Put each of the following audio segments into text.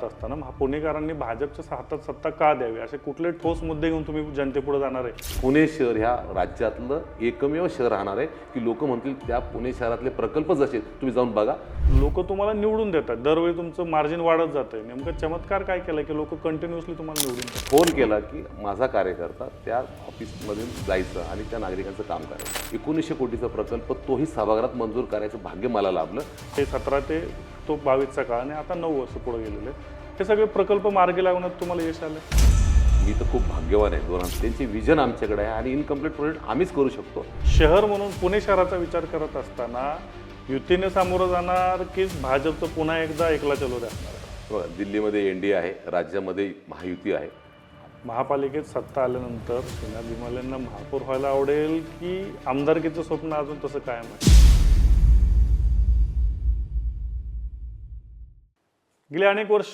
जात असताना महा- पुणेकरांनी भाजपच्या हातात सत्ता का द्यावी? असे कुठले ठोस मुद्दे घेऊन तुम्ही जनतेपुढे जाणार आहे? पुणे शहर ह्या राज्यातलं एकमेव शहर राहणार आहे की लोक म्हणतील त्या पुणे शहरातले प्रकल्प जसे तुम्ही जाऊन बघा. लोक तुम्हाला निवडून देतात. दरवेळी तुमचं मार्जिन वाढत जातंय. नेमकं चमत्कार काय केलं की लोक कंटिन्युअसली तुम्हाला निवडून फोन केला की माझा कार्यकर्ता त्या ऑफिसमधून जायचं आणि त्या नागरिकांचं काम करायचं. एकोणीसशे कोटीचा प्रकल्प तोही सभागृहात मंजूर करायचं भाग्य मला लाभलं. ते सतरा ते तो बावीसचा काळ आणि आता नऊ वर्ष पुढे गेलेले हे सगळे प्रकल्प मार्गी लावण्यात तुम्हाला यश आलं मी तर खूप भाग्यवान आहे. दोन त्यांचे विजन आमच्याकडे आहे आणि इनकम्प्लीट प्रोजेक्ट आम्हीच करू शकतो. शहर म्हणून पुणे शहराचा विचार करत असताना युतीने सामोरं जाणार की भाजपचं पुन्हा एकदा एकला चलो असणार बघा, दिल्लीमध्ये एन डी आहे राज्यामध्ये महायुती आहे. महापालिकेत सत्ता आल्यानंतर श्रीनाथ विमाल्यांना महापौर व्हायला आवडेल की आमदारकीचं स्वप्न अजून तसं कायम आहे? गेले अनेक वर्ष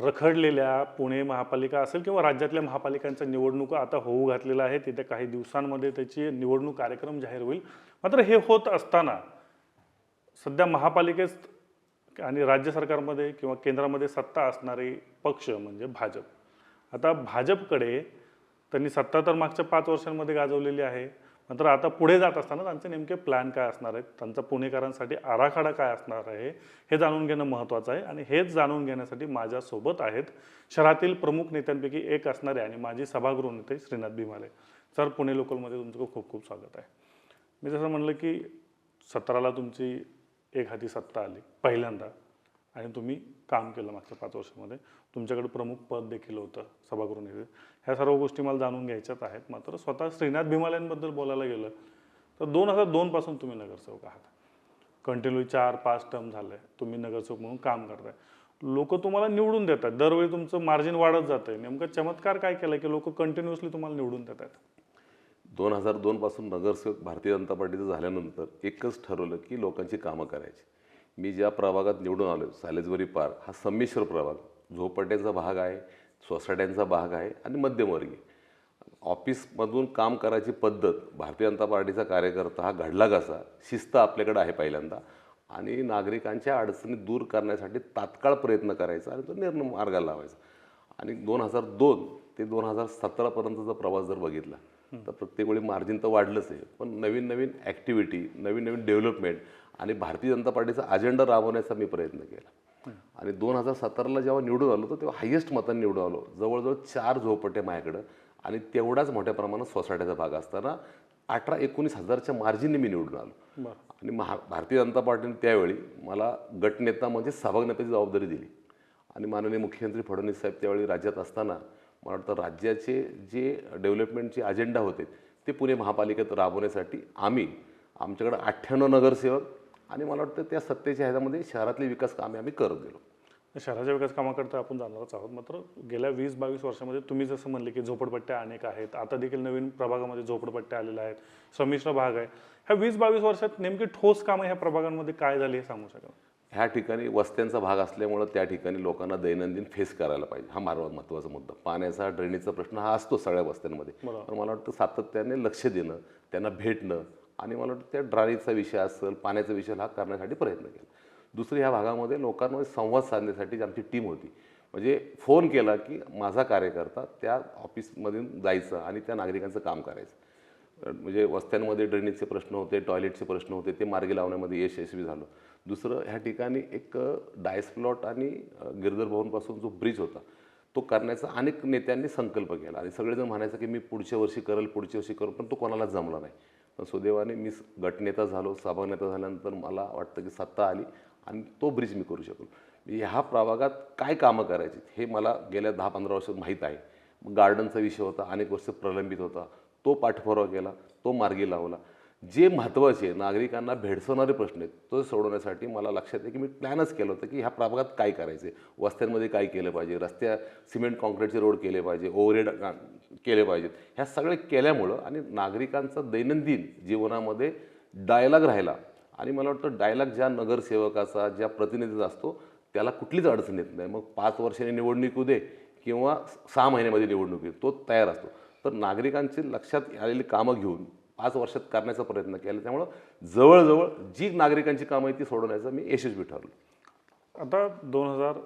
रखडलेल्या पुणे महापालिका असेल किंवा राज्यातल्या महापालिकांच्या निवडणुका आता होऊ घातलेल्या आहेत येत्या काही दिवसांमध्ये त्याची निवडणूक कार्यक्रम जाहीर होईल. मात्र हे होत असताना सध्या महापालिकेत आणि राज्य सरकारमध्ये किंवा केंद्रामध्ये सत्ता असणारे पक्ष म्हणजे भाजप. आता भाजपकडे त्यांनी सत्ता तर मागच्या पाच वर्षांमध्ये गाजवलेली आहे. नंतर आता पुढे जात असताना त्यांचे नेमके प्लॅन काय असणार आहेत? त्यांचा पुणेकरांसाठी आराखडा काय असणार आहे? हे जाणून घेणं महत्त्वाचं आहे आणि हेच जाणून घेण्यासाठी माझ्यासोबत आहेत शहरातील प्रमुख नेत्यांपैकी एक असणारे आणि माझी सभागृह नेते श्रीनाथ भीमाले. सर पुणे लोकलमध्ये तुमचं खूप खूप स्वागत आहे. मी जसं म्हणलं की सतराला तुमची एक हाती सत्ता आली पहिल्यांदा. आणि तुम्ही काम केलं मागच्या पाच वर्षामध्ये. तुमच्याकडे प्रमुख पद देखील होतं सभागृह ह्या सर्व गोष्टी मला जाणून घ्यायच्याच आहेत. मात्र स्वतः श्रीनाथ भीमाल्यांबद्दल बोलायला गेलं तर दोन हजार दोनपासून तुम्ही नगरसेवक आहात. कंटिन्यू चार पाच टर्म झाले. तुम्ही नगरसेवक म्हणून काम करताय. लोक तुम्हाला निवडून देतात. दरवेळी तुमचं मार्जिन वाढत जातंय. नेमकं चमत्कार काय केलं की लोक कंटिन्युअसली तुम्हाला निवडून देतात? दोन हजार दोनपासून नगरसेवक भारतीय जनता पार्टीचं झाल्यानंतर एकच ठरवलं की लोकांची कामं करायची. मी ज्या प्रभागात निवडून आलो सालेजवरी पार्क हा संमिश्र प्रभाग. झोपड्यांचा भाग आहे सोसायट्यांचा भाग आहे आणि मध्यमवर्गीय. ऑफिसमधून काम करायची पद्धत भारतीय जनता पार्टीचा कार्यकर्ता हा घडला कसा शिस्त आपल्याकडे आहे पहिल्यांदा आणि नागरिकांच्या अडचणी दूर करण्यासाठी तात्काळ प्रयत्न करायचा आणि तो निर्णय मार्गाला लावायचा. आणि दोन हजार दोन ते दोन हजार सतरापर्यंतचा प्रवास जर बघितला तर प्रत्येक वेळी मार्जिन तर वाढलंच आहे. पण नवीन नवीन ॲक्टिव्हिटी नवीन नवीन डेव्हलपमेंट आणि भारतीय जनता पार्टीचा अजेंडा राबवण्याचा मी प्रयत्न केला. आणि दोन हजार सतराला जेव्हा निवडून आलो तर तेव्हा हायेस्ट मतांनी निवडून आलो. जवळजवळ चार झोपटे माझ्याकडं आणि तेवढाच मोठ्या प्रमाणात सोसायटीचा भाग असताना अठरा एकोणीस हजारच्या मार्जिनने मी निवडून आलो. आणि महा भारतीय जनता पार्टीने त्यावेळी मला गटनेता म्हणजे सभाग नेत्याची जबाबदारी दिली. आणि माननीय मुख्यमंत्री फडणवीस साहेब त्यावेळी राज्यात असताना मला वाटतं राज्याचे जे डेव्हलपमेंटचे अजेंडा होते ते पुणे महापालिकेत राबवण्यासाठी आम्ही आमच्याकडे अठ्ठ्याण्णव नगरसेवक आणि मला वाटतं त्या सत्तेच्या ह्याच्यामध्ये शहरातले विकास कामे आम्ही करत गेलो शहराच्या विकास कामाकरता आपण जाणारच आहोत. मात्र गेल्या वीस बावीस वर्षामध्ये तुम्ही जसं म्हणले की झोपडपट्ट्या अनेक आहेत. आता देखील नवीन प्रभागामध्ये झोपडपट्ट्या आलेल्या आहेत. संमिश्र भाग आहे. ह्या वीस बावीस वर्षात नेमकी ठोस कामं ह्या प्रभागांमध्ये काय झाली हे सांगू शकाल? ह्या ठिकाणी वस्त्यांचा भाग असल्यामुळं त्या ठिकाणी लोकांना दैनंदिन फेस करायला पाहिजे. हा मार्ग महत्त्वाचा मुद्दा. पाण्याचा ड्रेनेजचा प्रश्न हा असतो सगळ्या वस्त्यांमध्ये. पण मला वाटतं सातत्याने लक्ष देणं त्यांना भेटणं आणि मला वाटतं त्या ड्रायचा विषय असेल पाण्याचा विषय हा करण्यासाठी प्रयत्न केला. दुसरी ह्या भागामध्ये लोकांमध्ये संवाद साधण्यासाठी जी आमची टीम होती म्हणजे फोन केला की माझा कार्यकर्ता त्या ऑफिसमधून जायचं आणि त्या नागरिकांचं काम करायचं. म्हणजे वस्त्यांमध्ये ड्रेनेजचे प्रश्न होते टॉयलेटचे प्रश्न होते ते मार्गी लावण्यामध्ये यशस्वी झालं. दुसरं ह्या ठिकाणी एक डायस प्लॉट आणि गिरधर भवनपासून जो ब्रिज होता तो करण्याचा अनेक नेत्यांनी संकल्प केला. आणि सगळेजण म्हणायचं की मी पुढच्या वर्षी करेल पुढच्या वर्षी करेल पण तो कोणाला जमला नाही. पण सुदैवाने मी गटनेता झालो सभानेता झाल्यानंतर मला वाटतं की सत्ता आली आणि तो ब्रिज मी करू शकलो. ह्या प्रभागात काय कामं करायची हे मला गेल्या दहा पंधरा वर्षात माहीत आहे. गार्डनचा विषय होता अनेक वर्ष प्रलंबित होता. तो पाठपुरावा केला तो मार्गी लावला. जे महत्त्वाचे नागरिकांना भेडसवणारे प्रश्न आहेत तो सोडवण्यासाठी मला लक्षात आहे की मी प्लॅनच केलं होतं की ह्या प्रभागात काय करायचे वस्त्यांमध्ये काय केलं पाहिजे? रस्त्या सिमेंट कॉन्क्रीटचे रोड केले पाहिजे ओव्हरहेड केले पाहिजेत. ह्या सगळे केल्यामुळं आणि नागरिकांचं दैनंदिन जीवनामध्ये डायलॉग राहिला. आणि मला वाटतं डायलॉग ज्या नगरसेवकाचा ज्या प्रतिनिधीचा असतो त्याला कुठलीच अडचण येत नाही. मग पाच वर्षांनी निवडणूक येऊ दे किंवा सहा महिन्यामध्ये निवडणूक येऊ तो तयार असतो. तर नागरिकांची लक्षात आलेली कामं घेऊन पाच वर्षात करण्याचा प्रयत्न केला. त्यामुळं जवळजवळ जी नागरिकांची कामं आहेत ती सोडवण्याचं मी यशस्वी ठरलो. आता दोन हजार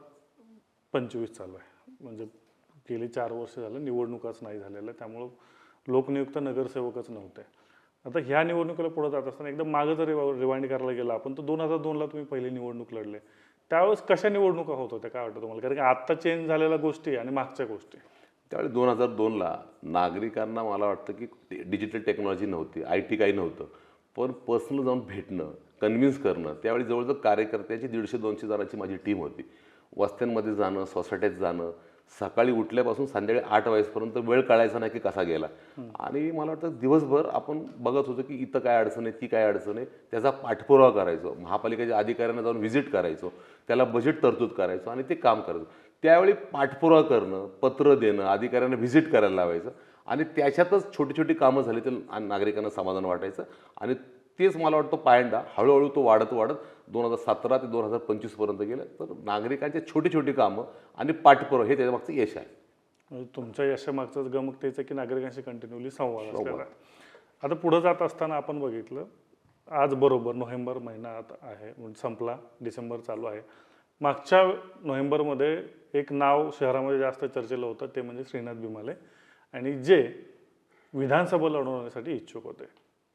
पंचवीस चालू आहे. म्हणजे गेली चार वर्ष झालं निवडणुकाच नाही झालेल्या. त्यामुळं लोकनियुक्त नगरसेवकच नव्हते. आता ह्या निवडणुकीला पुढे जात असताना एकदम मागं जर रिवाइंड करायला गेला आपण तर दोन हजार दोनला तुम्ही पहिली निवडणूक लढले. त्यावेळेस कशा निवडणुका होत होत्या? काय वाटतं तुम्हाला? कारण की आत्ता चेंज झालेल्या गोष्टी आणि मागच्या गोष्टी. त्यावेळी दोन हजार दोनला नागरिकांना मला वाटतं की डिजिटल टेक्नॉलॉजी नव्हती आय टी काही नव्हतं. पण पर्सनल जाऊन भेटणं कन्व्हिन्स करणं त्यावेळी जवळजवळ कार्यकर्त्याची दीडशे दोनशे जणांची माझी टीम होती. वस्त्यांमध्ये जाणं सोसायटीत जाणं सकाळी उठल्यापासून संध्याकाळी आठ वाजेपर्यंत वेळ काढायचा नाही की कसा गेला. आणि मला वाटतं दिवसभर आपण बघत होतो की इथं काय अडचण आहे ती काय अडचण आहे त्याचा पाठपुरावा करायचो. महापालिकेच्या अधिकाऱ्यांना जाऊन व्हिजिट करायचो. त्याला बजेट तरतूद करायचो आणि ते काम करायचो. त्यावेळी पाठपुरावा करणं पत्र देणं अधिकाऱ्यांना व्हिजिट करायला लावायचं आणि त्याच्यातच छोटी छोटी कामं झाली तर नागरिकांना समाधान वाटायचं आणि तेच मला वाटतं पायंडा. हळूहळू तो वाढत वाढत दोन हजार सतरा ते दोन हजार पंचवीसपर्यंत गेलं. तर नागरिकांची छोटी छोटी कामं आणि पाठपुरावा हे त्याच्यामागचं यश आहे. म्हणजे तुमच्या यशामागचंच गमक तेच आहे की नागरिकांशी कंटिन्युअली संवाद. आता पुढे जात असताना आपण बघितलं आज बरोबर नोव्हेंबर महिना आता आहे म्हणजे संपला डिसेंबर चालू आहे. मागच्या नोव्हेंबरमध्ये एक नाव शहरामध्ये जास्त चर्चेलं होतं ते म्हणजे श्रीनाथ भिमाले. आणि जे विधानसभा लढवण्यासाठी इच्छुक होते.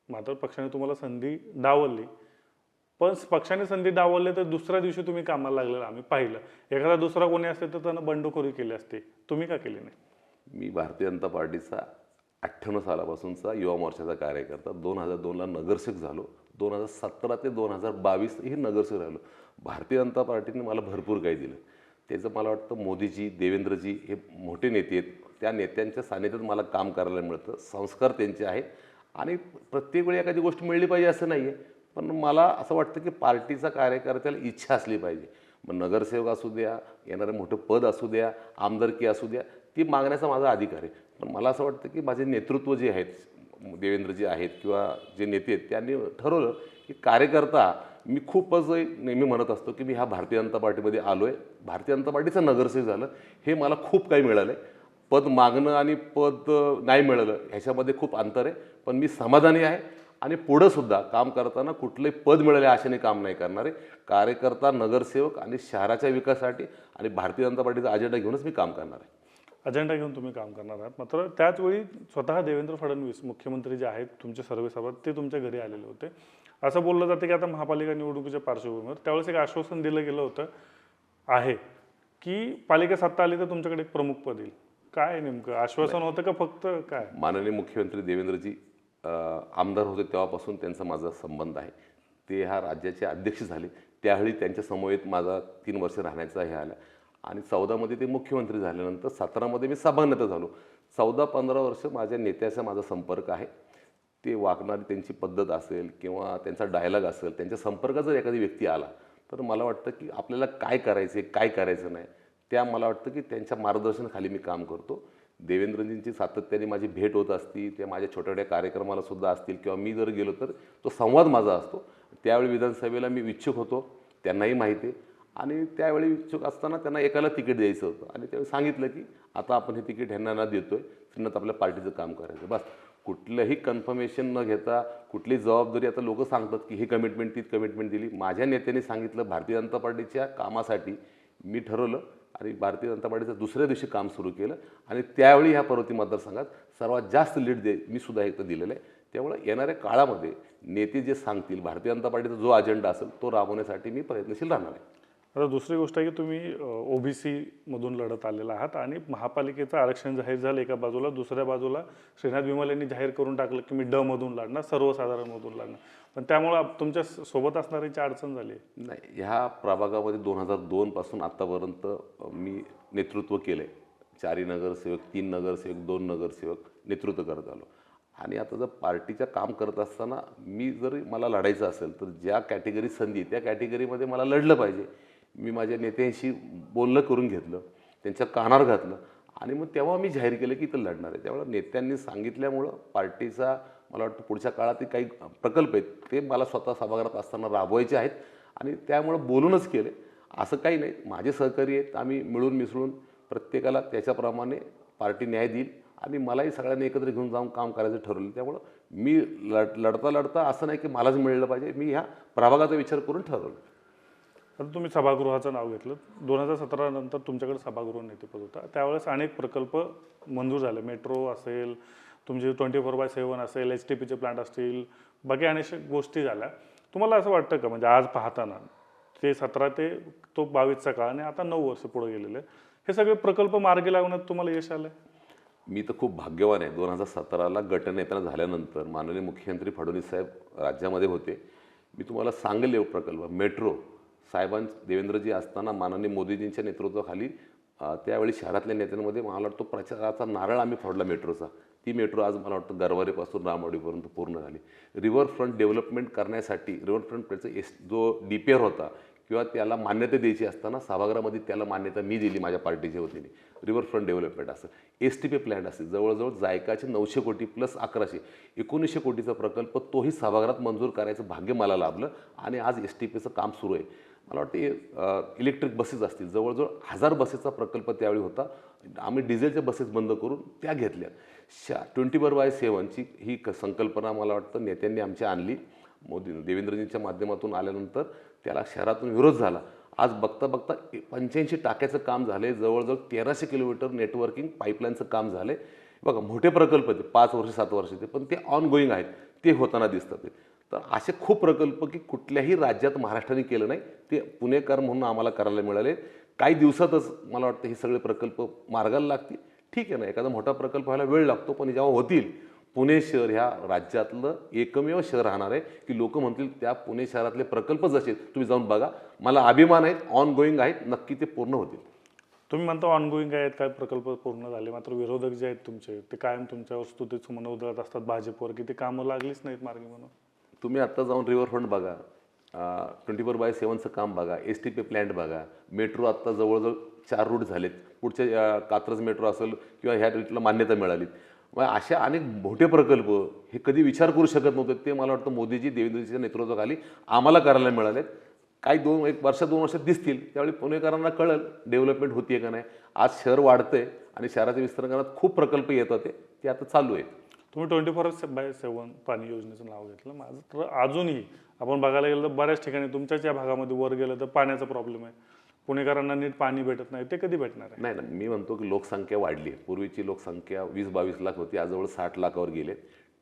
मात्र पक्षाने तुम्हाला संधी डावलली. पण पक्षाने संधी डावलली तर दुसऱ्या दिवशी तुम्ही कामाला लागलेलं. आम्ही पाहिलं. एखादा दुसरा कोणी असते तर त्यानं बंडखोरी केली असते. तुम्ही का केली नाही? मी भारतीय जनता पार्टीचा अठ्ठ्याण्णव सालापासूनचा युवा मोर्चाचा कार्यकर्ता. दोन हजार दोनला नगरसेवक झालो. दोन हजार सतरा ते दोन हजार बावीस हे नगरसेवक राहिलो. भारतीय जनता पार्टीने मला भरपूर काही दिलं. त्याचं मला वाटतं मोदीजी देवेंद्रजी हे मोठे नेते आहेत. त्या नेत्यांच्या सानिध्यात मला काम करायला मिळतं. संस्कार त्यांचे आहेत. आणि प्रत्येक वेळी एखादी गोष्ट मिळली पाहिजे असं नाही आहे पण मला असं वाटतं की पार्टीचा कार्यकर्त्याला इच्छा असली पाहिजे. मग नगरसेवक असू द्या येणारं मोठं पद असू द्या आमदारकी असू द्या ती मागण्याचा माझा अधिकार आहे. पण मला असं वाटतं की माझे नेतृत्व जे आहेत देवेंद्रजी आहेत किंवा जे नेते आहेत त्यांनी ठरवलं की कार्यकर्ता मी खूपच नेहमी म्हणत असतो की मी ह्या भारतीय जनता पार्टीमध्ये आलो आहे भारतीय जनता पार्टीचं नगरसेवक झालं. हे मला खूप काही मिळालं आहे पद मागणं आणि पद नाही मिळालं ह्याच्यामध्ये खूप अंतर आहे. पण मी समाधानी आहे आणि पुढंसुद्धा काम करताना कुठले पद मिळाले आशेने काम नाही करणार आहे. कार्यकर्ता नगरसेवक आणि शहराच्या विकासासाठी आणि भारतीय जनता पार्टीचा अजेंडा घेऊनच मी काम करणार आहे. अजेंडा घेऊन तुम्ही काम करणार आहात. मात्र त्याचवेळी स्वतः देवेंद्र फडणवीस मुख्यमंत्री जे आहेत तुमचे सर्वे ते तुमच्या घरी आलेले होते. असं बोललं जातं की आता महापालिका निवडणुकीच्या पार्श्वभूमीवर त्यावेळेस एक आश्वासन दिलं गेलं होतं आहे. की पालिका सत्ता आली तर तुमच्याकडे एक प्रमुख पद येईल. काय नेमकं? आश्वासन होतं का फक्त काय? माननीय मुख्यमंत्री देवेंद्रजी आमदार होते तेव्हापासून त्यांचा माझा संबंध आहे. ते ह्या राज्याचे अध्यक्ष झाले. त्यावेळी त्यांच्या समवेत माझा तीन वर्ष राहण्याचा हे आला. आणि चौदामध्ये ते मुख्यमंत्री झाल्यानंतर सतरामध्ये मी सभानेता झालो. चौदा पंधरा वर्ष माझ्या नेत्याचा माझा संपर्क आहे. ते वागणारी त्यांची पद्धत असेल किंवा त्यांचा डायलॉग असेल त्यांच्या संपर्कात जर एखादी व्यक्ती आला तर मला वाटतं की आपल्याला काय करायचं आहे काय करायचं नाही त्या मला वाटतं की त्यांच्या मार्गदर्शनाखाली मी काम करतो. देवेंद्रजींची सातत्याने माझी भेट होत असती त्या माझ्या छोट्या छोट्या कार्यक्रमाला सुद्धा असतील किंवा मी जर गेलो तर तो संवाद माझा असतो. त्यावेळी विधानसभेला मी इच्छुक होतो त्यांनाही माहिती आणि त्यावेळी इच्छुक असताना त्यांना एकाला तिकीट द्यायचं होतं. आणि त्यावेळी सांगितलं की आता आपण हे तिकीट ह्यांना ना आहे श्रीनाथ आपल्या पार्टीचं काम करायचं बस. कुठलंही कन्फर्मेशन न घेता कुठली जबाबदारी आता लोक सांगतात की ही कमिटमेंट ती कमिटमेंट दिली. माझ्या नेत्याने सांगितलं भारतीय जनता पार्टीच्या कामासाठी. मी ठरवलं आणि भारतीय जनता पार्टीचं दुसऱ्या दिवशी काम सुरू केलं आणि त्यावेळी ह्या पर्वती मतदारसंघात सर्वात जास्त लीड दे मी सुद्धा एकदा दिलेलं आहे. त्यामुळे येणाऱ्या काळामध्ये नेते जे सांगतील भारतीय जनता पार्टीचा जो अजेंडा असेल तो राबवण्यासाठी मी प्रयत्नशील राहणार आहे. आता दुसरी गोष्ट आहे की तुम्ही ओबीसीमधून लढत आलेला आहात आणि महापालिकेचं आरक्षण जाहीर झालं एका बाजूला दुसऱ्या बाजूला श्रीनाथ विमल यांनी जाहीर करून टाकलं की मी ड मधून लढणार सर्वसाधारण मधून लढणार. पण त्यामुळं तुमच्यासोबत असणाऱ्यांची अडचण झाली नाही ह्या प्रभागामध्ये दोन हजार दोनपासून आत्तापर्यंत मी नेतृत्व केलं आहे चारी नगरसेवक तीन नगरसेवक दोन नगरसेवक नेतृत्व करत आलो. आणि आता जर पार्टीचं काम करत असताना मी जर मला लढायचं असेल तर ज्या कॅटेगरी संधी त्या कॅटेगरीमध्ये मला लढलं पाहिजे. मी माझ्या नेत्यांशी बोलणं करून घेतलं त्यांच्या कानावर घातलं आणि मग तेव्हा मी जाहीर केलं की इथं लढणार आहे. त्यामुळे नेत्यांनी सांगितल्यामुळं पार्टीचा मला वाटतं पुढच्या काळात काही प्रकल्प आहेत ते मला स्वतः सभागृहात असताना राबवायचे आहेत आणि त्यामुळं बोलूनच केले. असं काही नाही माझे सहकारी आहेत आम्ही मिळून मिसळून प्रत्येकाला त्याच्याप्रमाणे पार्टी न्याय देईल आणि मलाही सगळ्यांनी एकत्र घेऊन जाऊन काम करायचं ठरवलं. त्यामुळं मी लढ लढता लढता असं नाही की मलाच मिळलं पाहिजे मी ह्या प्रभागाचा विचार करून ठरवलं. आता तुम्ही सभागृहाचं नाव घेतलं. दोन हजार सतरा नंतर तुमच्याकडे सभागृह नेतेपद होता. त्यावेळेस अनेक प्रकल्प मंजूर झाले. मेट्रो असेल तुमचे ट्वेंटी फोर बाय सेवन असेल एच टी पीचे प्लांट असतील बाकी अनेक गोष्टी झाल्या. तुम्हाला असं वाटतं का? म्हणजे आज पाहताना ते सतरा ते तो बावीसचा काळ आणि आता नऊ वर्ष पुढे गेलेले हे सगळे प्रकल्प मार्गी लावण्यात तुम्हाला यश आलं मी तर खूप भाग्यवान आहे. दोन हजार सतराला गटनेता झाल्यानंतर माननीय मुख्यमंत्री फडणवीस साहेब राज्यामध्ये होते. मी तुम्हाला सांगेल प्रकल्प. मेट्रो साहेबां देवेंद्रजी असताना माननीय मोदीजींच्या नेतृत्वाखाली त्यावेळी शहरातल्या नेत्यांमध्ये मला वाटतं प्रचाराचा नारळ आम्ही फोडला मेट्रोचा. ती मेट्रो आज मला वाटतं गरवारेपासून रामवाडीपर्यंत पूर्ण झाली. रिव्हरफ्रंट डेव्हलपमेंट करण्यासाठी रिव्हरफ्रंटचा एस जो डी पी आर होता किंवा त्याला मान्यता द्यायची असताना सभागृहामध्ये त्याला मान्यता मी दिली माझ्या पार्टीच्या वतीने. रिव्हरफ्रंट डेव्हलपमेंट असं. एस टी पी प्लॅन असेल. जवळजवळ जायकाचे नऊशे कोटी प्लस अकराशे एकोणीसशे कोटीचा प्रकल्प तोही सभागृहात मंजूर करायचं भाग्य मला लाभलं आणि आज एस टी पीचं काम सुरू आहे. मला वाटते इलेक्ट्रिक बसेस असतील. जवळजवळ हजार बसेसचा प्रकल्प त्यावेळी होता. आम्ही डिझेलच्या बसेस बंद करून त्या घेतल्या. शा ट्वेंटी बर बाय सेवनची ही क- संकल्पना मला वाटतं नेत्यांनी आमच्या आणली. मोदी देवेंद्रजींच्या माध्यमातून आल्यानंतर त्याला शहरातून विरोध झाला. आज बघता बघता पंच्याऐंशी टाक्याचं काम झाले जवळजवळ तेराशे किलोमीटर नेटवर्किंग पाईपलाईनचं काम झाले बघा मोठे प्रकल्प ते पाच वर्ष सात वर्षाचे पण ते ऑन गोईंग आहेत. ते होताना दिसतात. ते तर असे खूप प्रकल्प की कुठल्याही राज्यात महाराष्ट्राने केलं नाही ते पुणेकर म्हणून आम्हाला करायला मिळाले. काही दिवसातच मला वाटतं हे सगळे प्रकल्प मार्गाला लागतील. ठीक आहे ना एखादा मोठा प्रकल्प व्हायला वेळ लागतो पण जेव्हा होतील पुणे शहर ह्या राज्यातलं एकमेव शहर राहणार आहे की लोक म्हणतील त्या पुणे शहरातले प्रकल्प जसे आहेत, तुम्ही जाऊन बघा. मला अभिमान आहेत ऑन गोईंग आहेत नक्की ते पूर्ण होतील. तुम्ही म्हणता ऑनगोईंग आहेत काय प्रकल्प पूर्ण झाले मात्र विरोधक जे आहेत तुमचे ते कायम तुमच्यावर स्तुतीचं मन उधळत असतात भाजपवर की ते कामं लागलीच नाहीत मार्गी म्हणून. तुम्ही आत्ता जाऊन रिव्हरफ्रंट बघा. ट्वेंटी फोर बाय सेवनचं काम बघा. एस टी पी प्लॅन्ट बघा. मेट्रो आत्ता जवळजवळ चार रूट झालेत. पुढच्या कात्रज मेट्रो असेल किंवा ह्या रूटला मान्यता मिळाली मग अशा अनेक मोठे प्रकल्प हे कधी विचार करू शकत नव्हते. ते मला वाटतं मोदीजी देवेंद्रजीच्या नेतृत्वाखाली आम्हाला करायला मिळालेत. काही दोन एक वर्ष दोन वर्षात दिसतील. त्यावेळी पुणेकरांना कळेल डेव्हलपमेंट होतीये का नाही. आज शहर वाढतंय आणि शहराच्या विस्तारणात खूप प्रकल्प येतात ते आता चालू आहेत. तुम्ही ट्वेंटी फोर बाय सेवन पाणी योजनेचं नाव घेतलं. माझं तर अजूनही आपण बघायला गेलं तर बऱ्याच ठिकाणी तुमच्याच या भागामध्ये वर गेलं तर पाण्याचा प्रॉब्लेम आहे. पुणेकरांना नीट पाणी भेटत नाही ते कधी भेटणार आहे? नाही ना मी म्हणतो की लोकसंख्या वाढली आहे. पूर्वीची लोकसंख्या वीस बावीस लाख होती आज जवळ साठ लाखावर गेले.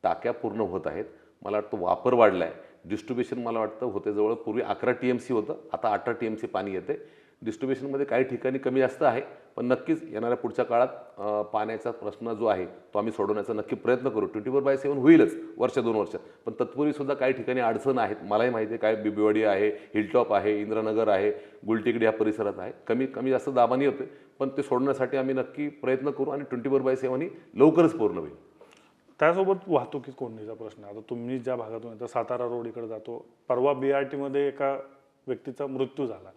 टाक्या पूर्ण होत आहेत. मला वाटतं वापर वाढला आहे डिस्ट्रीब्युशन मला वाटतं होते जवळ पूर्वी अकरा टी एम सी होतं आता अठरा टी एम सी पाणी येते डिस्ट्रीब्युशनमध्ये काही ठिकाणी कमी जास्त आहे पण नक्कीच येणाऱ्या पुढच्या काळात पाण्याचा प्रश्न जो आहे तो आम्ही सोडवण्याचा नक्की प्रयत्न करू. ट्वेंटी फोर बाय सेवन होईलच वर्ष दोन वर्षात पण तत्पूर्वीसुद्धा काही ठिकाणी अडचण आहेत. मलाही माहिती आहे काय बिबिवाडी आहे हिलटॉप आहे इंद्रनगर आहे गुलटेकडी या परिसरात आहे. कमी कमी जास्त दाबानी होते पण ते सोडण्यासाठी आम्ही नक्की प्रयत्न करू आणि ट्वेंटी फोर बाय सेवन ही लवकरच पूर्ण होईल. त्यासोबत वाहतुकीत कोंडीचा प्रश्न आहे. आता तुम्ही ज्या भागातून येता सातारा रोड इकडे जातो परवा बी आर टीमध्ये एका व्यक्तीचा मृत्यू झाला.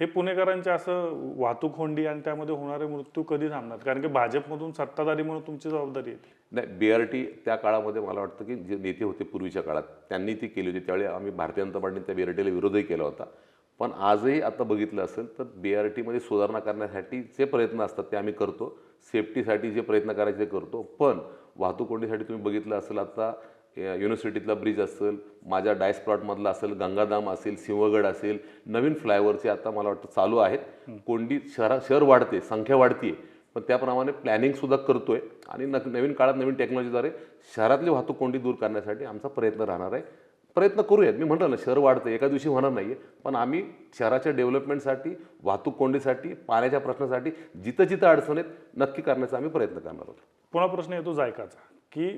हे पुणेकरांचे असं वाहतूक होंडी आणि त्यामध्ये होणारे मृत्यू कधी थांबणार? कारण की भाजपमधून सत्ताधारी म्हणून तुमची जबाबदारी येते नाही बी आर टी त्या काळामध्ये मला वाटतं की जे नेते होते पूर्वीच्या काळात त्यांनी ती केली होती. त्यावेळी आम्ही भारतीय जनता पार्टीने त्या बी आर टीला विरोधही केला होता. पण आजही आता बघितलं असेल तर बी आर टीमध्ये सुधारणा करण्यासाठी जे प्रयत्न असतात ते आम्ही करतो. सेफ्टीसाठी जे प्रयत्न करायचे ते करतो. पण वाहतूक कोंडीसाठी तुम्ही बघितलं असेल आता युनिव्हर्सिटीतला ब्रिज असेल माझ्या डायस प्लॉटमधला असेल गंगाधाम असेल सिंहगड असेल नवीन फ्लायओव्हरचे आता मला वाटतं चालू आहेत. कोंडी शहरा शहर वाढते संख्या वाढते पण त्याप्रमाणे प्लॅनिंग सुद्धा करतोय आणि नक नवीन काळात नवीन टेक्नॉलॉजीद्वारे शहरातली वाहतूक कोंडी दूर करण्यासाठी आमचा प्रयत्न राहणार आहे. प्रयत्न करूयात. मी म्हटलं ना शहर वाढतं एका दिवशी होणार नाही पण आम्ही शहराच्या डेव्हलपमेंटसाठी वाहतूक कोंडीसाठी पाण्याच्या प्रश्नासाठी जिथं जिथं अडचण आहेत नक्की करण्याचा आम्ही प्रयत्न करणार आहोत. पुन्हा प्रश्न येतो जायकाचा की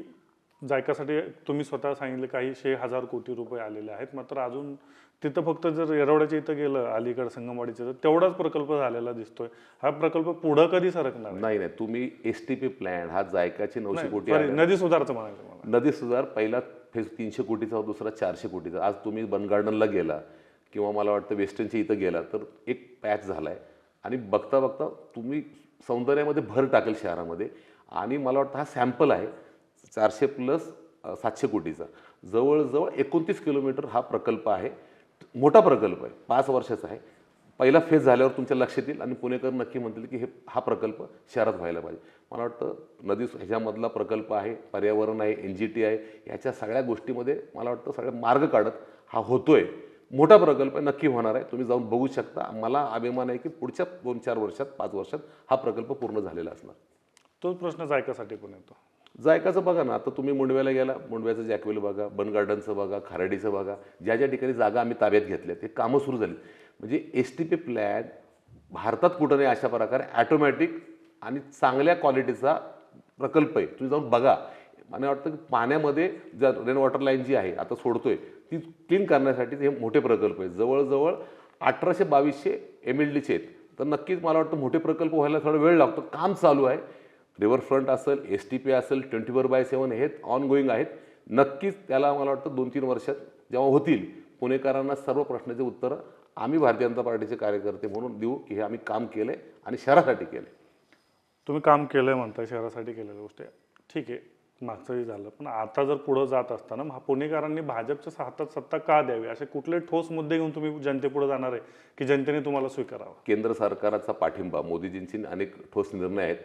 जायकासाठी तुम्ही स्वतः सांगितलं काही शे हजार कोटी रुपये आलेले आहेत. मात्र अजून तिथं फक्त जर येरवड्याच्या इथं गेलं अलीकडे संगमवाडीचं तर तेवढाच प्रकल्प झालेला दिसतोय. हा प्रकल्प पुढं कधी सरकणार? नाही नाही. तुम्ही एस टी पी प्लॅन हा जायकाचे नऊशे कोटी. नदी सुधारचं म्हणायचं नदी सुधार पहिला फेज तीनशे कोटीचा दुसरा चारशे कोटीचा. आज तुम्ही बन गार्डनला गेला किंवा मला वाटतं वेस्टर्नच्या इथं गेला तर एक पॅच झाला आहे आणि बघता बघता तुम्ही सौंदर्यामध्ये भर टाकेल शहरामध्ये. आणि मला वाटतं हा सॅम्पल आहे. चारशे प्लस सातशे कोटीचा. जवळजवळ एकोणतीस किलोमीटर हा प्रकल्प आहे. मोठा प्रकल्प आहे. पाच वर्षाचा आहे. पहिला फेज झाल्यावर तुमच्या लक्षात येईल आणि पुणेकर नक्की म्हणतील की हे हा प्रकल्प शहरात व्हायला पाहिजे. मला वाटतं नदी ह्याच्यामधला प्रकल्प आहे पर्यावरण आहे एन जी टी आहे ह्याच्या सगळ्या गोष्टीमध्ये मला वाटतं सगळे मार्ग काढत हा होतोय. मोठा प्रकल्प आहे नक्की होणार आहे. तुम्ही जाऊन बघू शकता. मला अभिमान आहे की पुढच्या दोन चार वर्षात पाच वर्षात हा प्रकल्प पूर्ण झालेला असणार. तोच प्रश्न जायकासाठी पण येतो. जायकाचं बघा ना आता तुम्ही मुंडव्याला गेला मुंडव्याचं जॅकवेल बघा बन गार्डनचं बघा खाराडीचं बघा ज्या ज्या ठिकाणी जागा आम्ही ताब्यात घेतल्या ते कामं सुरू झाली. म्हणजे एस टी पी प्लॅन भारतात कुठं नाही अशा प्रकारे ॲटोमॅटिक आणि चांगल्या क्वालिटीचा प्रकल्प आहे. तुम्ही जाऊन बघा. मला वाटतं की पाण्यामध्ये जर रेन वॉटर लाईन जी आहे आता सोडतोय ती क्लीन करण्यासाठी हे मोठे प्रकल्प आहेत जवळजवळ अठराशे बावीसशे एम एल डीचे आहेत. तर नक्कीच मला वाटतं मोठे प्रकल्प व्हायला थोडा वेळ लागतो. काम चालू आहे. रिव्हरफ्रंट असेल एस टी पी असेल ट्वेंटी फोर बाय सेवन हे ऑन गोईंग आहेत. नक्कीच त्याला मला वाटतं दोन तीन वर्षात जेव्हा होतील पुणेकरांना सर्व प्रश्नाचे उत्तरं आम्ही भारतीय जनता पार्टीचे कार्यकर्ते म्हणून देऊ की हे आम्ही काम केलंय आणि शहरासाठी केलंय तुम्ही काम केलंय म्हणताय शहरासाठी केलेल्या गोष्टी. ठीक आहे मागचंही झालं. पण आता जर पुढं जात असताना महा- पुणेकरांनी भाजपच्या हातात सत्ता का द्यावी? असे कुठले ठोस मुद्दे घेऊन तुम्ही जनतेपुढे जाणार आहे की जनतेने तुम्हाला स्वीकारावं? केंद्र सरकारचा पाठिंबा मोदीजींची अनेक ठोस निर्णय आहेत.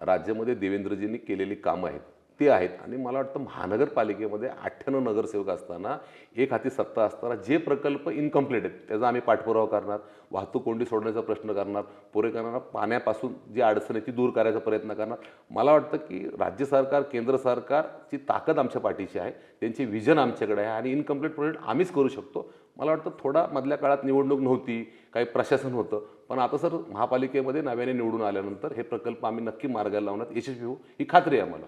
राज्यामध्ये देवेंद्रजींनी केलेली कामं आहेत ते आहेत. आणि मला वाटतं महानगरपालिकेमध्ये अठ्ठ्याण्णव नगरसेवक असताना एक हाती सत्ता असताना जे प्रकल्प इनकम्प्लीट आहेत त्याचा आम्ही पाठपुरावा करणार वाहतूक कोंडी सोडण्याचा प्रश्न करणार पुरेकरांना पाण्यापासून जी अडचण आहे ती दूर करायचा प्रयत्न करणार. मला वाटतं की राज्य सरकार केंद्र सरकारची ताकद आमच्या पाठीची आहे त्यांची विजन आमच्याकडे आहे आणि इनकम्प्लीट प्रोजेक्ट आम्हीच करू शकतो. मला वाटतं थोडा मधल्या काळात निवडणूक नव्हती काही प्रशासन होतं पण आता सर महापालिकेमध्ये नव्याने निवडून आल्यानंतर हे प्रकल्प आम्ही नक्की मार्गाला लावण्यात यशस्वी होऊ ही खात्री आहे आम्हाला.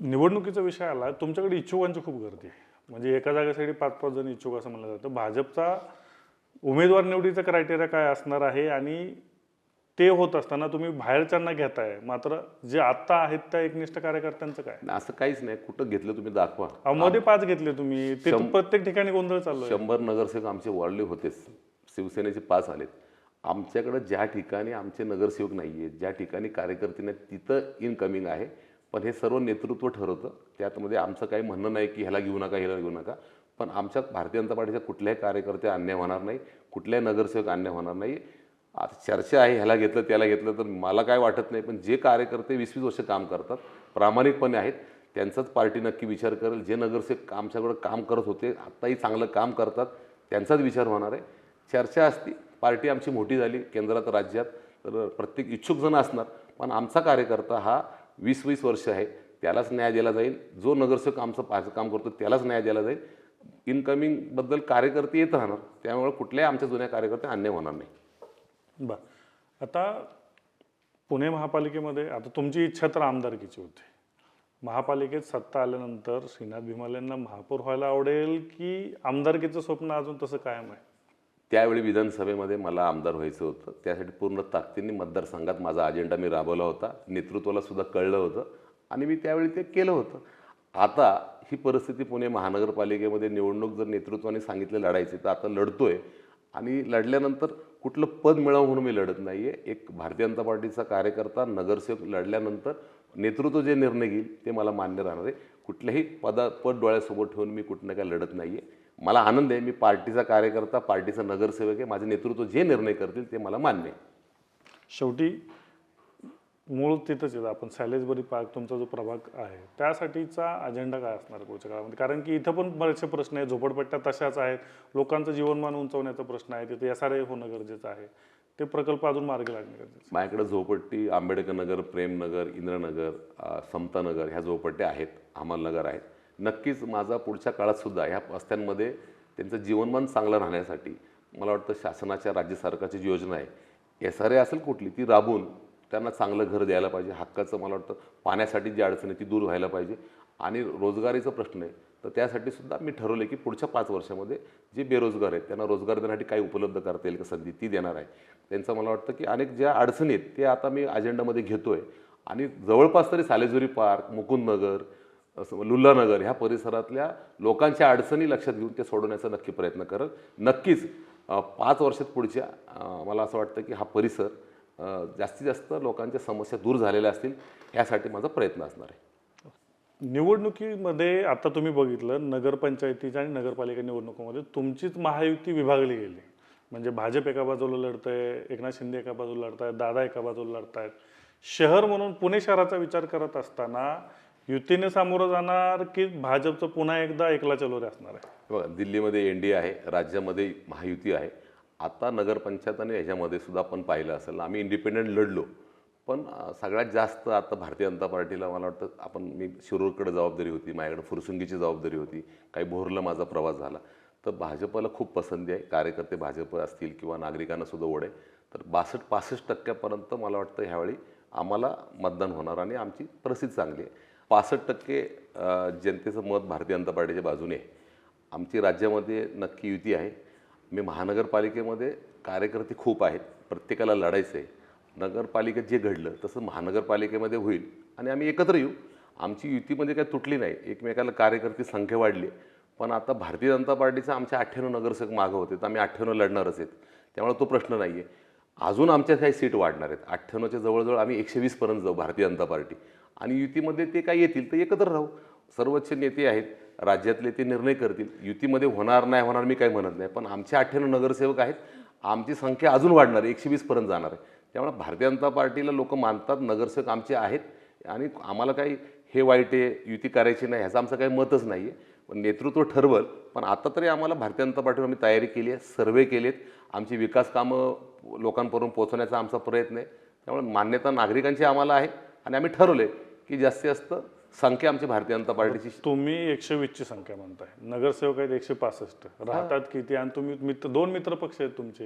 निवडणुकीचा विषय आला तुमच्याकडे इच्छुकांची खूप गर्दी आहे. म्हणजे एका जागेसाठी पाच पाच जण इच्छुक असं म्हणलं जातं. भाजपचा उमेदवार निवडीचा क्रायटेरिया काय असणार आहे आणि ते होत असताना तुम्ही बाहेरच्यांना घेताय मात्र जे आत्ता आहेत त्या एकनिष्ठ कार्यकर्त्यांचं काय? असं काहीच नाही. कुठं घेतलं तुम्ही दाखवा. मध्ये पाच घेतले तुम्ही. ते प्रत्येक ठिकाणी गोंधळ चालू आहे. शंभर नगरसेवक आमचे वाढले होतेच शिवसेनेचे पाच आलेत. आमच्याकडं ज्या ठिकाणी आमचे नगरसेवक नाही आहेत ज्या ठिकाणी कार्यकर्ते तिथं इनकमिंग आहे पण हे सर्व नेतृत्व ठरवतं. त्यातमध्ये आमचं काही म्हणणं नाही की ह्याला घेऊ नका ह्याला घेऊ नका. पण आमच्या भारतीय जनता पार्टीच्या कुठल्याही कार्यकर्ते अन्याय होणार नाही कुठल्याही नगरसेवक अन्याय होणार नाही. आता चर्चा आहे ह्याला घेतलं त्याला घेतलं तर मला काय वाटत नाही पण जे कार्यकर्ते वीस वीस वर्ष काम करतात प्रामाणिकपणे आहेत त्यांचाच पार्टी नक्की विचार करेल. जे नगरसेवक आमच्याकडं काम करत होते आत्ताही चांगलं काम करतात त्यांचाच विचार होणार आहे. चर्चा असती पार्टी आमची मोठी झाली केंद्रात राज्यात. तर प्रत्येक इच्छुक जण असणार. पण आमचा कार्यकर्ता हा वीस वीस वर्ष आहे. त्यालाच न्याय दिला जाईल. जो नगरसेवक आमचं पाच काम करतो त्यालाच न्याय दिला जाईल. इनकमिंगबद्दल कार्यकर्ते येत राहणार. त्यामुळे कुठल्याही आमच्या जुन्या कार्यकर्ते अन्याय होणार नाही. बर. आता पुणे महापालिकेमध्ये आता तुमची इच्छा तर आमदारकीची होती. महापालिकेत सत्ता आल्यानंतर श्रीनाथ भीमाले यांना महापौर व्हायला आवडेल की आमदारकीचं स्वप्न अजून तसं कायम आहे? त्यावेळी विधानसभेमध्ये मला आमदार व्हायचं होतं. त्यासाठी पूर्ण ताकदीने मतदारसंघात माझा अजेंडा मी राबवला होता. नेतृत्वाला सुद्धा कळलं होतं. आणि मी त्यावेळी ते केलं होतं. आता ही परिस्थिती पुणे महानगरपालिकेमध्ये निवडणूक जर नेतृत्वाने सांगितलं लढायची तर आता लढतो आहे आणि लढल्यानंतर कुठलं पद मिळावं म्हणून मी लढत नाही आहे एक भारतीय जनता पार्टीचा कार्यकर्ता नगरसेवक लढल्यानंतर नेतृत्व जे निर्णय घेईल ते मला मान्य राहणार आहे. कुठल्याही पदा पद डोळ्यासोबत ठेवून मी कुठं काय लढत नाही आहे मला आनंद आहे मी पार्टीचा कार्यकर्ता पार्टीचा नगरसेवक आहे माझे नेतृत्व जे निर्णय करतील ते मला मान्य आहे. शेवटी मूळ तिथंच येतं. आपण सॅलेजबरी पार्क तुमचा जो प्रभाग आहे त्यासाठीचा अजेंडा काय असणार पुढच्या काळामध्ये? कारण की इथं पण बरेचसे प्रश्न आहेत झोपडपट्ट्या तशाच आहेत. लोकांचं जीवनमान उंचवण्याचा प्रश्न आहे तिथे एस आर ए होणं गरजेचं आहे. ते प्रकल्प अजून मार्गी लागणे गरजेचं. माझ्याकडे झोपडपट्टी आंबेडकर नगर प्रेमनगर इंद्रनगर समतानगर ह्या झोपडट्या आहेत अहमदनगर आहेत. नक्कीच माझा पुढच्या काळात सुद्धा ह्या वस्त्यांमध्ये त्यांचं जीवनमान चांगलं राहण्यासाठी मला वाटतं शासनाच्या राज्य सरकारची जी योजना आहे एस आर ए असेल कुठली ती राबवून त्यांना चांगलं घर द्यायला पाहिजे. हक्काचं मला वाटतं पाण्यासाठी जी अडचण आहे ती दूर व्हायला पाहिजे. आणि रोजगारीचा प्रश्न आहे तर त्यासाठी सुद्धा मी ठरवलं की पुढच्या पाच वर्षामध्ये जे बेरोजगार आहेत त्यांना रोजगार देण्यासाठी काही उपलब्ध करता येईल का संधी ती देणार आहे. त्यांचं मला वाटतं की अनेक ज्या अडचणी आहेत ते आता मी अजेंडामध्ये घेतो आहे आणि जवळपास तरी सालेजुरी पार्क मुकुंदनगर लुल्लानगर ह्या परिसरातल्या लोकांच्या अडचणी लक्षात घेऊन ते सोडवण्याचा नक्की प्रयत्न करत नक्कीच पाच वर्षात पुढच्या मला असं वाटतं की हा परिसर जास्तीत जास्त लोकांच्या समस्या दूर झालेल्या असतील यासाठी माझा प्रयत्न असणार आहे. निवडणुकीमध्ये आता तुम्ही बघितलं नगरपंचायतीच्या आणि नगरपालिका निवडणुकीमध्ये तुमचीच महायुती विभागली गेली. म्हणजे भाजप एका बाजूला लढतंय एकनाथ शिंदे एका बाजूला लढत आहे दादा एका बाजूला लढत आहेत शहर म्हणून पुणे शहराचा विचार करत असताना युतीने सामोरं जाणार की भाजपचं पुन्हा एकदा एकला चलोरे असणार आहे? बघा दिल्लीमध्ये एन डी आहे राज्यामध्ये महायुती आहे. आता नगरपंचायत ह्याच्यामध्ये सुद्धा आपण पाहिलं असेल आम्ही इंडिपेंडेंट लढलो. पण सगळ्यात जास्त आता भारतीय जनता पार्टीला मला वाटतं आपण मी शिरूरकडे जबाबदारी होती माझ्याकडे फुरसुंगीची जबाबदारी होती काही भोरला माझा प्रवास झाला. तर भाजपला खूप पसंती आहे कार्यकर्ते भाजप असतील किंवा नागरिकांना सुद्धा ओढ आहे. तर बासष्ट पासष्ट टक्क्यापर्यंत मला वाटतं ह्यावेळी आम्हाला मतदान होणार आणि आमची परिस्थिती चांगली आहे. पासष्ट टक्के जनतेचं मत भारतीय जनता पार्टीच्या बाजूने आहे. आमची राज्यामध्ये नक्की युती आहे. मी महानगरपालिकेमध्ये कार्यकर्ते खूप आहेत. प्रत्येकाला लढायचं आहे. नगरपालिकेत जे घडलं तसं महानगरपालिकेमध्ये होईल आणि आम्ही एकत्र येऊ. आमची युतीमध्ये काही तुटली नाही. एकमेकाला कार्यकर्ते संख्या वाढली. पण आता भारतीय जनता पार्टीचा आमच्या अठ्ठ्याण्णव नगरसेवक मागं होते. तर आम्ही अठ्ठ्याण्णव लढणारच आहेत. त्यामुळे तो प्रश्न नाही आहे अजून आमच्या काही सीट वाढणार आहेत. अठ्ठ्याण्णवच्या जवळजवळ आम्ही एकशे वीसपर्यंत जाऊ भारतीय जनता पार्टी. आणि युतीमध्ये ते काय येतील तर एकत्र राहू. सर्वोच्च नेते आहेत राज्यातले ते निर्णय करतील. युतीमध्ये होणार नाही होणार मी काही म्हणत नाही. पण आमचे अठ्ठ्याण्णव नगरसेवक आहेत आमची संख्या अजून वाढणार आहे एकशे वीसपर्यंत जाणार आहे. त्यामुळे भारतीय जनता पार्टीला लोक मानतात नगरसेवक आमचे आहेत. आणि आम्हाला काही हे वाईट आहे युती करायची नाही ह्याचं आमचं काही मतच नाही आहे. पण नेतृत्व ठरवल पण आता तरी आम्हाला भारतीय जनता पार्टीवर आम्ही तयारी केली आहे सर्वे केलेत. आमची विकास कामं लोकांपर्यंत पोहोचवण्याचा आमचा प्रयत्न आहे. त्यामुळे मान्यता नागरिकांची आम्हाला आहे आणि आम्ही ठरवले की जास्तीत जास्त संख्या आमची भारतीय जनता पार्टीची. तुम्ही एकशे वीसची संख्या म्हणताय. नगरसेवक आहेत एकशे पासष्ट. राहतात किती? आणि तुम्ही मित्र दोन मित्र पक्ष आहेत तुमचे.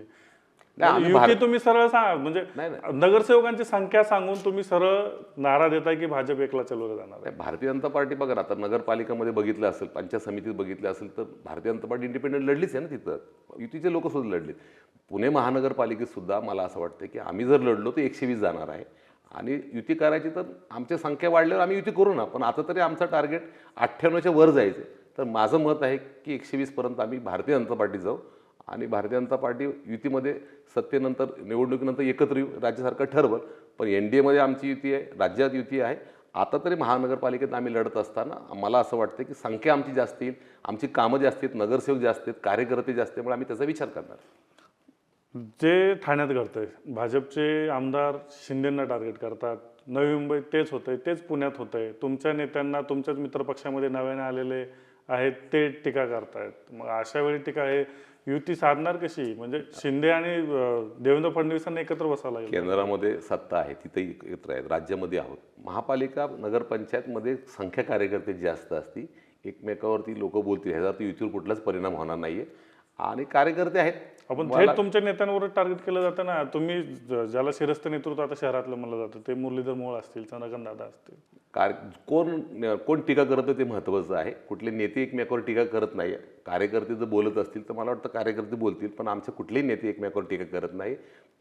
युती तुम्ही सरळ सांगा. म्हणजे नाही, नगरसेवकांची संख्या सांगून तुम्ही सरळ नारा देताय की भाजप एकला चलो रे जाणार आहे? भारतीय जनता पार्टी बघा आता नगरपालिकामध्ये बघितलं असेल पंचायत समितीत बघितलं असेल तर भारतीय जनता पार्टी इंडिपेंडेंट लढलीच आहे ना तिथं. युतीचे लोक सुद्धा लढले पुणे महानगरपालिकेत सुद्धा मला असं वाटतं की आम्ही जर लढलो तर एकशे वीस जाणार आहे. आणि युती करायची तर आमच्या संख्या वाढल्यावर आम्ही युती करू ना. पण आता तरी आमचं टार्गेट अठ्ठ्याण्णवच्या वर जायचं तर माझं मत आहे की एकशे वीसपर्यंत आम्ही भारतीय जनता पार्टी जाऊ आणि भारतीय जनता पार्टी युतीमध्ये सत्तेनंतर निवडणुकीनंतर एकत्र येऊ राज्य सरकार ठरवल. पण एन डी एमध्ये आमची युती आहे राज्यात युती आहे. आता तरी महानगरपालिकेत आम्ही लढत असताना मला असं वाटतं की संख्या आमची जास्त येईल. आमची कामं जास्त आहेत नगरसेवक जास्त आहेत कार्यकर्ते जास्त आहेत, त्यामुळे आम्ही त्याचा विचार करणार. जे ठाण्यात घडतंय भाजपचे आमदार शिंदेंना टार्गेट करतात. नवी मुंबईत तेच होतंय तेच पुण्यात होतंय. तुमच्या नेत्यांना तुमच्याच मित्रपक्षामध्ये नव्याने आलेले आहेत ते टीका करतायत. मग अशा वेळी टीका हे युती साधणार कशी? म्हणजे शिंदे आणि देवेंद्र फडणवीसांना एकत्र बसावं लागेल. केंद्रामध्ये सत्ता आहे तिथेही एकत्र आहेत राज्यामध्ये आहोत. महापालिका नगरपंचायतमध्ये संख्या कार्यकर्ते जास्त असती एकमेकावरती लोक बोलतील. ह्याचा युतीवर कुठलाच परिणाम होणार नाहीये. आणि कार्यकर्ते आहेत. आपण थेट तुमच्या नेत्यांवर टार्गेट केलं जातं ना तुम्ही ज्याला शिरस्त नेतृत्व आता शहरातलं म्हणलं जातं ते मुरलीधर मोळ असतील चंद्रकांत दादा असतील. कार कोण कोण टीका करतं ते महत्त्वाचं आहे. कुठले नेते एकमेकावर टीका करत नाही. कार्यकर्ते जर बोलत असतील तर मला वाटतं कार्यकर्ते बोलतील पण आमचे कुठलेही नेते एकमेकावर टीका करत नाही.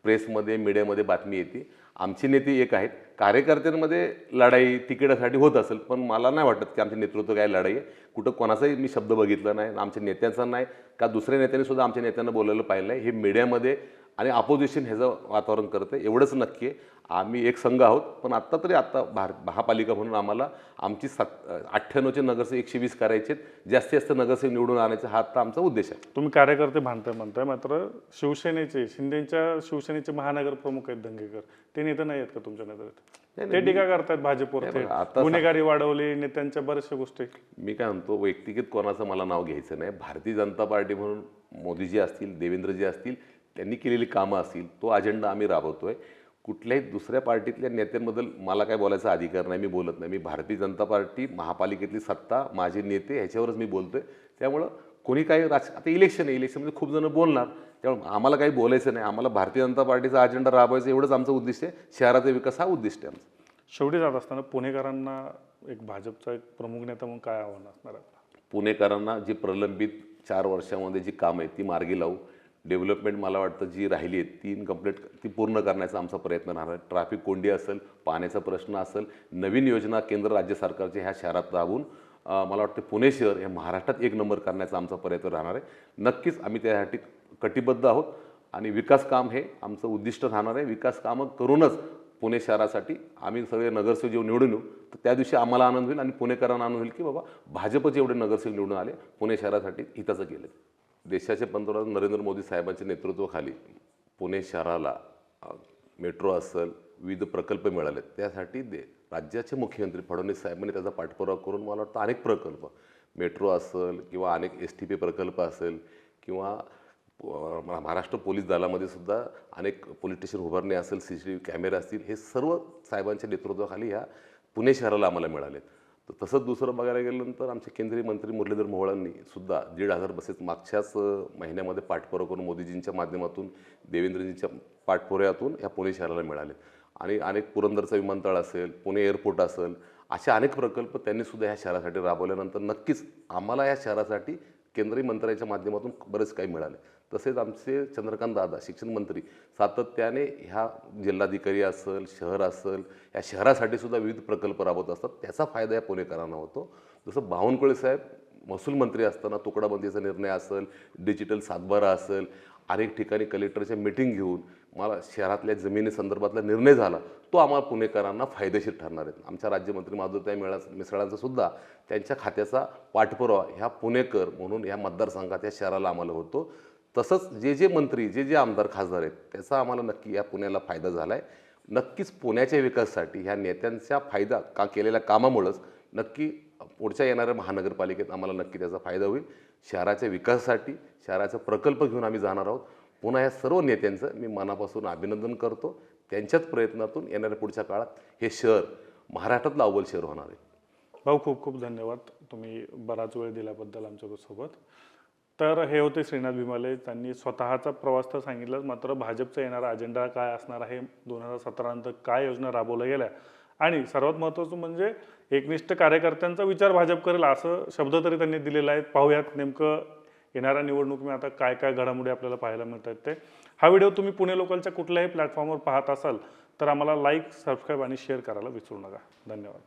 प्रेसमध्ये मीडियामध्ये बातमी येते. आमचे नेते एक आहेत. कार्यकर्त्यांमध्ये लढाई तिकिटासाठी होत असेल पण मला नाही वाटत की आमचे नेतृत्व काय लढाई आहे. कुठं कोणाचाही मी शब्द बघितला नाही आमच्या नेत्यांचा नाही का दुसऱ्या नेत्यांनी सुद्धा आमच्या नेत्यांना बोलायला पाहिलं नाही. हे मीडियामध्ये आणि अपोजिशन ह्याचं वातावरण करतं एवढंच नक्की आहे. आम्ही एक संघ आहोत पण आत्ता तरी आत्ता भार महापालिका म्हणून आम्हाला आमची सात अठ्ठ्याण्णवचे नगरसेवक एकशे वीस करायचे जास्तीत जास्त नगरसेवक निवडून आणायचा हा आत्ता आमचा उद्देश आहे. तुम्ही कार्यकर्ते भांडताय म्हणताय मात्र शिवसेनेचे शिंदेच्या शिवसेनेचे महानगर प्रमुख आहेत दंगेकर ते नेते नाही आहेत का तुमच्या नेत्यात ते टीका थेट. आता गुन्हेगारी वाढवली नेत्यांच्या बऱ्याचशा गोष्टी. मी काय म्हणतो व्यक्तिगत कोणाचं मला नाव घ्यायचं नाही. भारतीय जनता पार्टी म्हणून मोदीजी असतील देवेंद्रजी असतील त्यांनी केलेली कामं असतील तो अजेंडा आम्ही राबवतोय. कुठल्याही दुसऱ्या पार्टीतल्या नेत्यांबद्दल मला काय बोलायचा अधिकार नाही मी बोलत नाही. मी भारतीय जनता पार्टी महापालिकेतली सत्ता माझे नेते ह्याच्यावरच मी बोलतोय. त्यामुळं कोणी काही राज आता इलेक्शन आहे इलेक्शनमध्ये खूप जण बोलणार. त्यामुळे आम्हाला काही बोलायचं नाही. आम्हाला भारतीय जनता पार्टीचा अजेंडा राबवायचा एवढंच आमचं उद्दिष्ट आहे. शहराचा विकास हा उद्दिष्ट आहे आमचं. शेवटी जात असताना पुणेकरांना एक भाजपचा एक प्रमुख नेता म्हणून काय आव्हान असणार आहे? पुणेकरांना जी प्रलंबित चार वर्षामध्ये जी कामं आहेत ती मार्गी लावू. डेव्हलपमेंट मला वाटतं जी राहिली आहे ती इनकम्प्लीट ती पूर्ण करण्याचा आमचा प्रयत्न राहणार. आहे ट्रॅफिक कोंडी असेल पाण्याचा प्रश्न असेल नवीन योजना केंद्र राज्य सरकारच्या ह्या शहरात राबवून मला वाटतं पुणे शहर हे महाराष्ट्रात एक नंबर करण्याचा आमचा प्रयत्न राहणार आहे. नक्कीच आम्ही त्यासाठी कटिबद्ध आहोत आणि विकास काम हे आमचं उद्दिष्ट राहणार आहे. विकास कामं करूनच पुणे शहरासाठी आम्ही सगळे नगरसेवक जेव्हा निवडून येऊ तर त्या दिवशी आम्हाला आनंद होईल आणि पुणेकरांना आनंद होईल की बाबा भाजपचे एवढे नगरसेवक निवडून आले पुणे शहरासाठी हिताचं केलं देशाचे पंतप्रधान नरेंद्र मोदी साहेबांच्या नेतृत्वाखाली पुणे शहराला मेट्रो असेल विविध प्रकल्प मिळाले. त्यासाठी दे राज्याचे मुख्यमंत्री फडणवीस साहेबांनी त्याचा पाठपुरावा करून मला वाटतं अनेक प्रकल्प मेट्रो असेल किंवा अनेक एस टी पी प्रकल्प असेल किंवा महाराष्ट्र पोलीस दलामध्ये सुद्धा अनेक पोलीस स्टेशन उभारणे असेल सी सी टी व्ही कॅमेरे असतील हे सर्व साहेबांच्या नेतृत्वाखाली ह्या पुणे शहराला आम्हाला मिळालेत. तर तसंच दुसरं बघायला गेल्यानंतर आमचे केंद्रीय मंत्री मुरलीधर मोहोळांनी सुद्धा दीड हजार बसेस मागच्याच महिन्यामध्ये पाठपुरावा करून मोदीजींच्या माध्यमातून देवेंद्रजींच्या पाठपुराव्यातून ह्या पुणे शहराला मिळाले आणि अनेक पुरंदरचा विमानतळ असेल पुणे एअरपोर्ट असेल असे अनेक प्रकल्प त्यांनी सुद्धा ह्या शहरासाठी राबवल्यानंतर नक्कीच आम्हाला या शहरासाठी केंद्रीय मंत्र्यांच्या माध्यमातून बरेच काही मिळाले. तसेच आमचे चंद्रकांत दादा शिक्षण मंत्री सातत्याने ह्या जिल्हाधिकारी असेल शहर असेल या शहरासाठी सुद्धा विविध प्रकल्प राबवत असतात. त्याचा फायदा या पुणेकरांना होतो. जसं बावनकुळे साहेब महसूल मंत्री असताना तुकडाबंदीचा निर्णय असेल डिजिटल सातबारा असेल अनेक ठिकाणी कलेक्टरच्या मीटिंग घेऊन मला शहरातल्या जमिनी संदर्भातला निर्णय झाला तो आम्हाला पुणेकरांना फायदेशीर ठरणार आहे आमच्या राज्यमंत्री माधुरताई मेळा मिसळांचा सुद्धा त्यांच्या खात्याचा पाठपुरावा ह्या पुणेकर म्हणून ह्या मतदारसंघात या शहराला आम्हाला होतो. तसंच जे जे मंत्री जे जे आमदार खासदार आहेत त्याचा आम्हाला नक्की या पुण्याला फायदा झाला आहे नक्कीच पुण्याच्या विकासासाठी ह्या नेत्यांचा फायदा का केलेल्या कामामुळंच नक्की पुढच्या येणाऱ्या महानगरपालिकेत आम्हाला नक्की त्याचा फायदा होईल. शहराच्या विकासासाठी शहराचा प्रकल्प घेऊन आम्ही जाणार आहोत. पुन्हा या सर्व नेत्यांचं मी मनापासून अभिनंदन करतो. त्यांच्याच प्रयत्नातून येणाऱ्या पुढच्या काळात हे शहर महाराष्ट्रातलं अव्वल शहर होणार आहे. भाऊ खूप खूप धन्यवाद. तुम्ही बराच वेळ दिल्याबद्दल आमच्यासोबत. तर हे होते श्रीनाथ भीमाले. त्यांनी स्वतःचा प्रवास तर सांगितलाच मात्र भाजपचा येणारा अजेंडा काय असणार आहे? दोन हजार सतरानंतर काय योजना राबवल्या गेल्या? आणि सर्वात महत्त्वाचं म्हणजे एकनिष्ठ कार्यकर्त्यांचा विचार भाजप करेल असं शब्द तरी त्यांनी दिलेला आहे. पाहूयात नेमकं येणाऱ्या निवडणुकीमध्ये आता काय काय घडामोडी आपल्याला पाहायला मिळतात ते. हा व्हिडिओ तुम्ही पुणे लोकलच्या कुठल्याही प्लॅटफॉर्मवर पाहत असाल तर आम्हाला लाईक सबस्क्राईब आणि शेअर करायला विसरू नका. धन्यवाद.